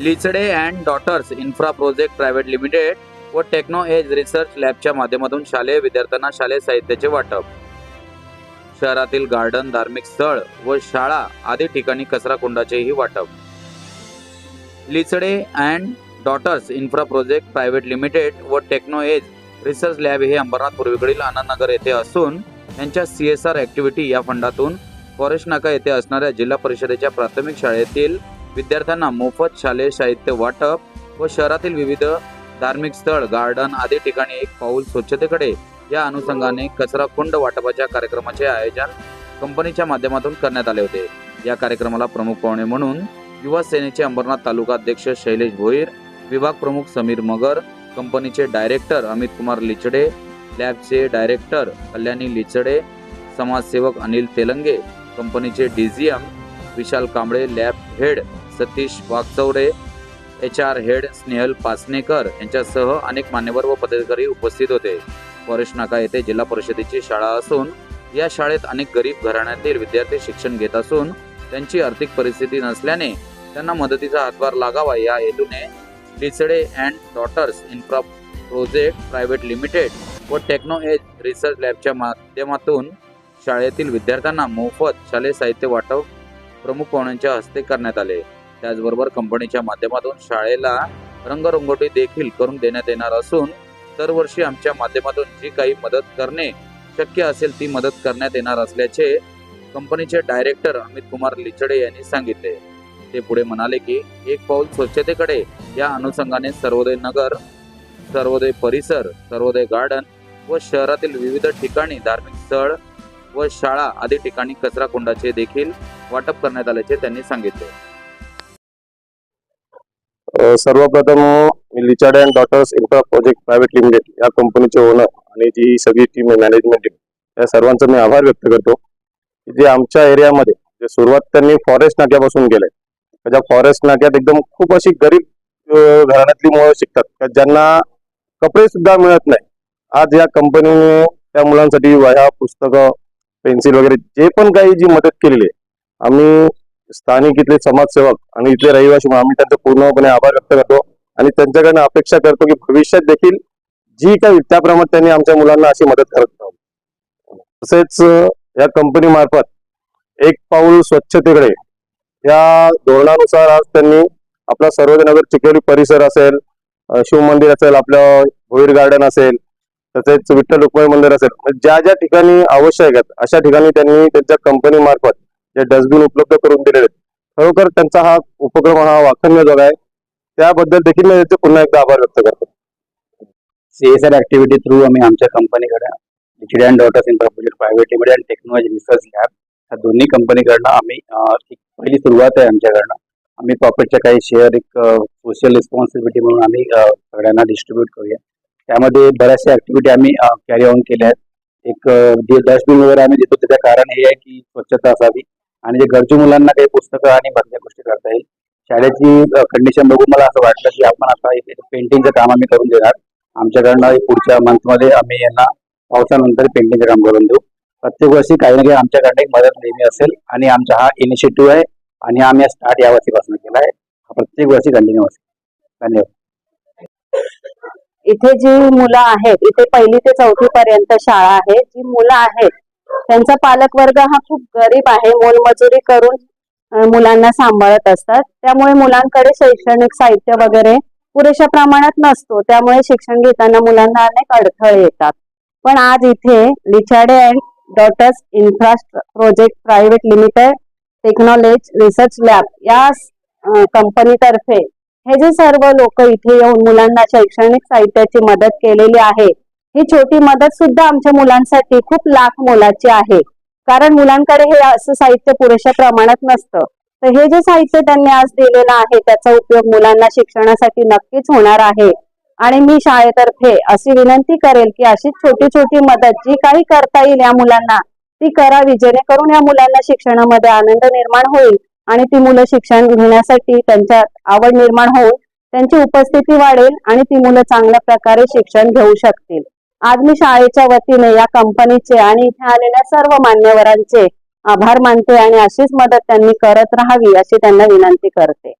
Lichde and daughters infra project private limited व techno edge research लॅबच्या माध्यमातून शालेय विद्यार्थ्यांना शालेय साहित्याचे वाटप. शहरातील गार्डन धार्मिक स्थळ व शाळा आदी ठिकाणी कचरा कुंडाचेही वाटप. Lichde and daughters infra project private limited व टेक्नो एज रिसर्च लॅब हे अंबरनाथ पूर्वेकडील आनंदनगर येथे असून त्यांच्या सी एस आर ॲक्टिव्हिटी या फंडातून फॉरेस्ट नाका येथे असणाऱ्या जिल्हा परिषदेच्या प्राथमिक शाळेतील विद्यार्थ्यांना मोफत शालेय साहित्य वाटप व शहरातील विविध धार्मिक स्थळ गार्डन आदी ठिकाणी एक पाऊल स्वच्छतेकडे. या अनुषंगाने कचरा कुंड वाटपाच्या कार्यक्रमाचे आयोजन कंपनीच्या माध्यमातून करण्यात आले होते. या कार्यक्रमाला प्रमुख पाहुणे म्हणून युवा सेनेचे अंबरनाथ तालुका अध्यक्ष शैलेश भोईर विभाग प्रमुख समीर मगर कंपनीचे डायरेक्टर अमित कुमार लिचडे लॅबचे डायरेक्टर कल्याणी लिचडे समाजसेवक अनिल तेलंगे कंपनीचे DGM Vishal Kamble lab head Satish Waghchaure H R head Snehal Pasnekar यांच्यासह अनेक मान्यवर व पदाधिकारी उपस्थित होते. परेश नाका येथे जिल्हा परिषदेची शाळा असून या शाळेत अनेक गरीब घराण्यातील विद्यार्थी शिक्षण घेत असून त्यांची आर्थिक परिस्थिती नसल्याने त्यांना मदतीचा हातभार लागावा या हेतूने Lichde and daughters infra project private limited व टेक्नो एज रिसर्च लॅबच्या माध्यमातून शाळेतील विद्यार्थ्यांना मोफत शालेय साहित्य वाटप प्रमुख पाहुण्यांच्या हस्ते करण्यात आले. त्याचबरोबर कंपनीच्या माध्यमातून शाळेला रंगरंगोटी देखील करून देण्यात येणार असून दरवर्षी आमच्या माध्यमातून जी काही मदत करणे शक्य असेल ती मदत करण्यात येणार असल्याचे कंपनीचे डायरेक्टर अमित कुमार लिचडे यांनी सांगितले. ते पुढे म्हणाले की एक पाऊल स्वच्छतेकडे या अनुषंगाने सर्वोदय नगर सर्वोदय परिसर सर्वोदय गार्डन व शहरातील विविध ठिकाणी धार्मिक स्थळ व शाळा आदी ठिकाणी कचरा कुंडाचे देखील वाटप करण्यात आल्याचे त्यांनी सांगितले. सर्वप्रथम मी Lichde and daughters infra project private limited या कंपनीचे ओनर आणि जी सगळी टीम आहे मॅनेजमेंट टीम या सर्वांचा मी आभार व्यक्त करतो. की जे आमच्या एरियामध्ये जे सुरुवात त्यांनी फॉरेस्ट नाक्यापासून केलंय. त्या फॉरेस्ट नाक्यात एकदम खूप अशी गरीब घराण्यातली मुलं शिकतात. ज्यांना कपडे सुद्धा मिळत नाही. आज या कंपनीने त्या मुलांसाठी वह्या पुस्तकं पेन्सिल वगैरे जे पण काही जी मदत केलेली आहे आम्ही स्थानिक इथले समाजसेवक आणि इथले रहिवासी म्हणून आम्ही त्यांचे पूर्णपणे आभार व्यक्त करतो. आणि त्यांच्याकडनं अपेक्षा करतो की भविष्यात देखील जी काही त्याप्रमाणे त्यांनी आमच्या मुलांना अशी मदत करत राहावी तसेच या कंपनी मार्फत एक पाऊल स्वच्छतेकडे. या धोरणानुसार आज त्यांनी आपला सर्वजनगर चिखली परिसर असेल शिव मंदिर असेल आपलं भोईर गार्डन असेल तसेच विठ्ठल रुक्माई मंदिर असेल. म्हणजे ज्या ज्या ठिकाणी आवश्यक आहेत अशा ठिकाणी त्यांनी त्यांच्या कंपनी मार्फत जे डस्टबिन उपलब्ध करून दिलेले आहेत. खरोखर त्यांचा हा उपक्रम हा वाखण्याजोगा आहे. त्याबद्दल देखील मी त्यांचे पुन्हा एकदा आभार व्यक्त करतो. सीएसआर ऍक्टिव्हिटी थ्रू आम्ही आमच्या कंपनीकडे Lichde and daughters infra project private limited and technology research lab ह्या दोन्ही कंपनीकडनं आम्ही एक पहिली सुरुवात आहे आमच्याकडनं. आम्ही प्रॉफिटच्या काही शेअर एक सोशल रिस्पॉन्सिबिलिटी म्हणून आम्ही सगळ्यांना डिस्ट्रीब्यूट करूया. त्यामध्ये बऱ्याचशा ऍक्टिव्हिटी आम्ही कॅरी ऑन केल्या आहेत. एक जे डस्टबिन वगैरे आम्ही देतो. त्याचं कारण हे आहे की स्वच्छता असावी. आणि जे गरजू मुलांना काही पुस्तकं आणि बाकीच्या गोष्टी करता येईल. शाळेची कंडिशन बघून मला असं वाटलं की आपण आता इथे पेंटिंगचं काम आम्ही करून देणार. आमच्याकडनं पुढच्या मंथमध्ये आम्ही यांना पावसानंतर पेंटिंगचं काम करून देऊ. प्रत्येक वर्षी काही ना काही आमच्याकडनं एक मदत नेहमी असेल आणि आमचा हा इनिशिएटिव्ह आहे आणि आम्ही स्टार्ट या वर्षीपासून केला आहे. प्रत्येक वर्षी कंटिन्यू असेल धन्यवाद. इथे जी मुलं आहेत इथे पहिली ते चौथी पर्यंत शाळा आहे जी मुलं आहेत त्यांचा पालक वर्ग हा खूप गरीब आहे. मोलमजुरी करून मुलांना सांभाळत असतात. त्यामुळे मुलांकडे शैक्षणिक साहित्य वगैरे पुरेशा प्रमाणात नसतो. त्यामुळे शिक्षण घेताना मुलांना अनेक अडथळे येतात. पण आज इथे Lichde and daughters infrastructure project private limited technology research lab या कंपनीतर्फे हे जे सर्व लोक इथे येऊन मुलांना शैक्षणिक साहित्याची मदत केलेली आहे ही छोटी मदत सुद्धा आमच्या मुलांसाठी खूप लाख मोलाची आहे. कारण मुलांकडे हे असं साहित्य पुरेशा प्रमाणात नसतं. तर हे जे साहित्य त्यांनी आज दिलेलं आहे त्याचा उपयोग मुलांना शिक्षणासाठी नक्कीच होणार आहे. आणि मी शाळेतर्फे अशी विनंती करेल की अशी छोटी छोटी मदत जी काही करता येईल या मुलांना ती करावी जेणेकरून या मुलांना शिक्षणामध्ये आनंद निर्माण होईल आणि ती मुलं शिक्षण घेण्यासाठी त्यांच्यात आवड निर्माण होऊन त्यांची उपस्थिती वाढेल आणि ती मुलं चांगल्या प्रकारे शिक्षण घेऊ शकतील. आज मी शाळेच्या वतीने या कंपनीचे आणि इथे आलेल्या सर्व मान्यवरांचे आभार मानते आणि अशीच मदत त्यांनी करत राहावी अशी त्यांना विनंती करते.